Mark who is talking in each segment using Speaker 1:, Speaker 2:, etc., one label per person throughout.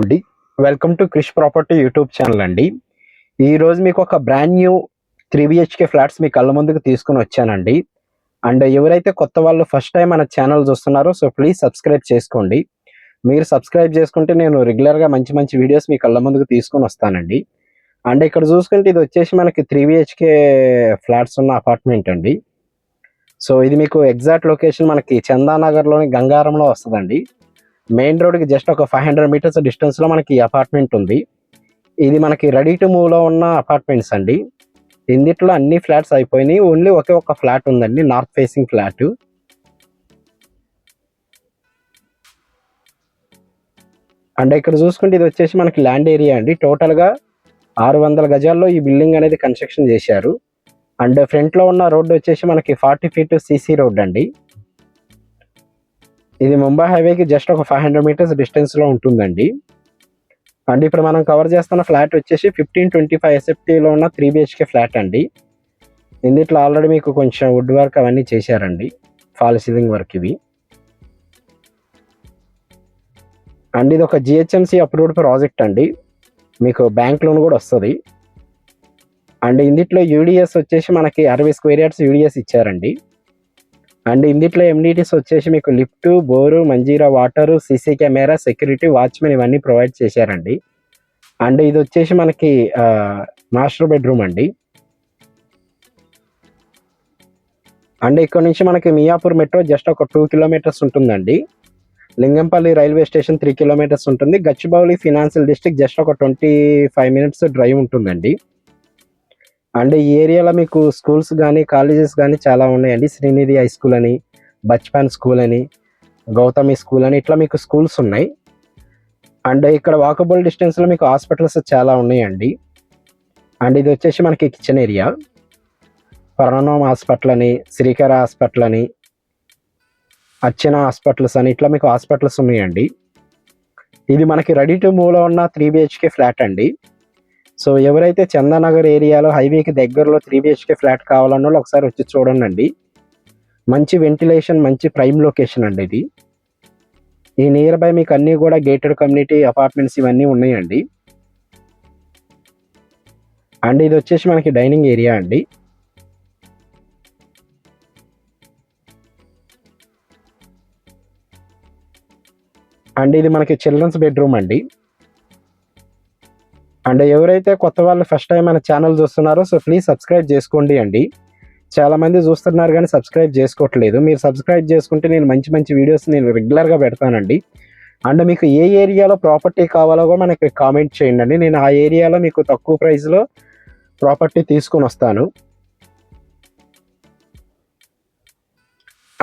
Speaker 1: అండి. Welcome to Krish property YouTube channel అండి. ఈ రోజు మీకు ఒక brand new three BHK flats మీ కళ్ళ ముందుకు తీసుకుని వచ్చానండి. అండ్ ఎవరైతే కొత్త వాళ్ళు ఫస్ట్ టైం మన ఛానల్ చూస్తున్నారో సో ప్లీజ్ సబ్స్క్రైబ్ చేసుకోండి. మీరు సబ్స్క్రైబ్ చేసుకుంటే నేను రెగ్యులర్గా మంచి మంచి వీడియోస్ మీ కళ్ళ ముందుకు తీసుకొని వస్తానండి. అండ్ ఇక్కడ చూసుకుంటే ఇది వచ్చేసి మనకి త్రీ బిహెచ్కే ఫ్లాట్స్ ఉన్న అపార్ట్మెంట్ అండి. సో ఇది మీకు ఎగ్జాక్ట్ లొకేషన్ మనకి చందానగర్లోని గంగారంలో వస్తుందండి. మెయిన్ రోడ్కి జస్ట్ ఒక ఫైవ్ హండ్రెడ్ మీటర్స్ డిస్టెన్స్లో మనకి అపార్ట్మెంట్ ఉంది. ఇది మనకి రెడీ టు మూవ్లో ఉన్న అపార్ట్మెంట్స్ అండి. ఇందిట్లో అన్ని ఫ్లాట్స్ అయిపోయినాయి. ఓన్లీ ఒకే ఒక ఫ్లాట్ ఉందండి. North facing flat. అండ్ ఇక్కడ చూసుకుంటే ఇది వచ్చేసి మనకి ల్యాండ్ ఏరియా అండి. టోటల్గా ఆరు వందల గజాల్లో ఈ బిల్డింగ్ అనేది కన్స్ట్రక్షన్ చేశారు. అండ్ ఫ్రంట్లో ఉన్న రోడ్డు వచ్చేసి మనకి ఫార్టీ ఫీట్ సీసీ రోడ్ అండి. ఇది ముంబై హైవేకి జస్ట్ ఒక ఫైవ్ హండ్రెడ్ మీటర్స్ డిస్టెన్స్లో ఉంటుందండి. అండ్ ఇప్పుడు మనం కవర్ చేస్తున్న ఫ్లాట్ వచ్చేసి ఫిఫ్టీన్ ట్వంటీ ఫైవ్ ఎస్ఎఫ్టీలో ఉన్న త్రీ బిహెచ్కే ఫ్లాట్ అండి. ఇందుట్లో ఆల్రెడీ మీకు కొంచెం వుడ్ వర్క్ అవన్నీ చేశారండి. ఫాల్ సీలింగ్ వర్క్ ఇవి. అండ్ ఇది ఒక జిహెచ్ఎంసి అప్రూవ్డ్ ప్రాజెక్ట్ అండి. మీకు బ్యాంక్ లోన్ కూడా వస్తుంది. అండ్ ఇందుట్లో యూడిఎస్ వచ్చేసి మనకి అరవై స్క్వేర్ యార్డ్స్ యూడిఎస్ ఇచ్చారండి. అండ్ ఇందుట్లో ఎండిటీస్ వచ్చేసి మీకు lift bore Manjira water CC camera security watchman ఇవన్నీ ప్రొవైడ్ చేశారండి. అండ్ ఇది వచ్చేసి మనకి మాస్టర్ బెడ్రూమ్ అండి. అండ్ ఇక్కడ నుంచి మనకి మియాపూర్ మెట్రో జస్ట్ ఒక టూ కిలోమీటర్స్ ఉంటుందండి. Lingampalli railway station three kilometres ఉంటుంది. గచ్చిబౌలి ఫినాన్షియల్ డిస్ట్రిక్ట్ జస్ట్ ఒక ట్వంటీ ఫైవ్ మినిట్స్ డ్రైవ్ ఉంటుందండి. అండ్ ఈ ఏరియాలో మీకు స్కూల్స్ కానీ కాలేజెస్ కానీ చాలా ఉన్నాయండి. శ్రీనిధి హై స్కూల్ అని బచ్పాన్ స్కూల్ అని గౌతమి స్కూల్ అని ఇట్లా మీకు స్కూల్స్ ఉన్నాయి. అండ్ ఇక్కడ వాకబుల్ డిస్టెన్స్లో మీకు హాస్పిటల్స్ చాలా ఉన్నాయండి. అండ్ ఇది వచ్చేసి మనకి కిచెన్ ఏరియా. ప్రణోమ్ హాస్పిటల్ అని శ్రీకర హాస్పిటల్ అని అర్చన హాస్పిటల్స్ అని ఇట్లా మీకు హాస్పిటల్స్ ఉన్నాయండి. ఇది మనకి రెడీ టు మూవ్లో ఉన్న త్రీ బిహెచ్కే ఫ్లాట్ అండి. సో ఎవరైతే చందానగర్ ఏరియాలో హైవేకి దగ్గరలో త్రీ బిహెచ్కే ఫ్లాట్ కావాలన్న వాళ్ళు ఒకసారి వచ్చి చూడండి అండి మంచి వెంటిలేషన్ మంచి ప్రైమ్ లొకేషన్ అండి ఇది. ఈ నియర్ బై మీకు అన్నీ కూడా గేటెడ్ కమ్యూనిటీ అపార్ట్మెంట్స్ ఇవన్నీ ఉన్నాయండి. అండ్ ఇది వచ్చేసి మనకి డైనింగ్ ఏరియా అండి. అండ్ ఇది మనకి చిల్డ్రన్స్ బెడ్రూమ్ అండి. అండ్ ఎవరైతే కొత్త వాళ్ళు ఫస్ట్ టైం మన ఛానల్ చూస్తున్నారో సో ప్లీజ్ సబ్స్క్రైబ్ చేసుకోండి అండి. చాలామంది చూస్తున్నారు కానీ సబ్స్క్రైబ్ చేసుకోవట్లేదు. మీరు సబ్స్క్రైబ్ చేసుకుంటే నేను మంచి మంచి వీడియోస్ నేను రెగ్యులర్గా పెడతానండి. అండ్ మీకు ఏ ఏరియాలో ప్రాపర్టీ కావాలో కూడా మనకి కామెంట్ చేయండి అండి. నేను ఆ ఏరియాలో మీకు తక్కువ ప్రైస్లో ప్రాపర్టీ తీసుకొని వస్తాను.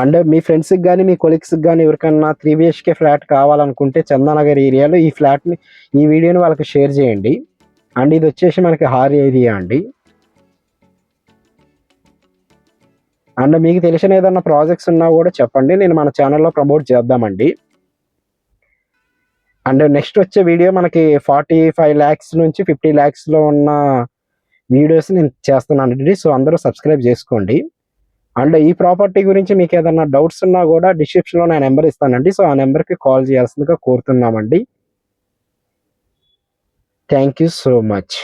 Speaker 1: అండ్ మీ ఫ్రెండ్స్కి కానీ మీ కొలీగ్స్కి కానీ ఎవరికన్నా త్రీ బిహెచ్కే ఫ్లాట్ కావాలనుకుంటే చందానగర్ ఏరియాలో ఈ ఫ్లాట్ని ఈ వీడియోని వాళ్ళకి షేర్ చేయండి. అండ్ ఇది వచ్చేసి మనకి హార్ ఏరియా అండి. అండ్ మీకు తెలిసిన ఏదన్నా ప్రాజెక్ట్స్ ఉన్నా కూడా చెప్పండి. నేను మన ఛానల్లో ప్రమోట్ చేద్దామండి. అండ్ నెక్స్ట్ వచ్చే వీడియో మనకి ఫార్టీ ఫైవ్ ల్యాక్స్ నుంచి ఫిఫ్టీ ల్యాక్స్లో ఉన్న వీడియోస్ నేను చేస్తున్నానండి. సో అందరూ సబ్స్క్రైబ్ చేసుకోండి. అండ్ ఈ ప్రాపర్టీ గురించి మీకు ఏదైనా డౌట్స్ ఉన్నా కూడా డిస్క్రిప్షన్లో నేను నెంబర్ ఇస్తానండి. సో ఆ నెంబర్కి కాల్ చేయాల్సిందిగా కోరుతున్నామండి. Thank you so much.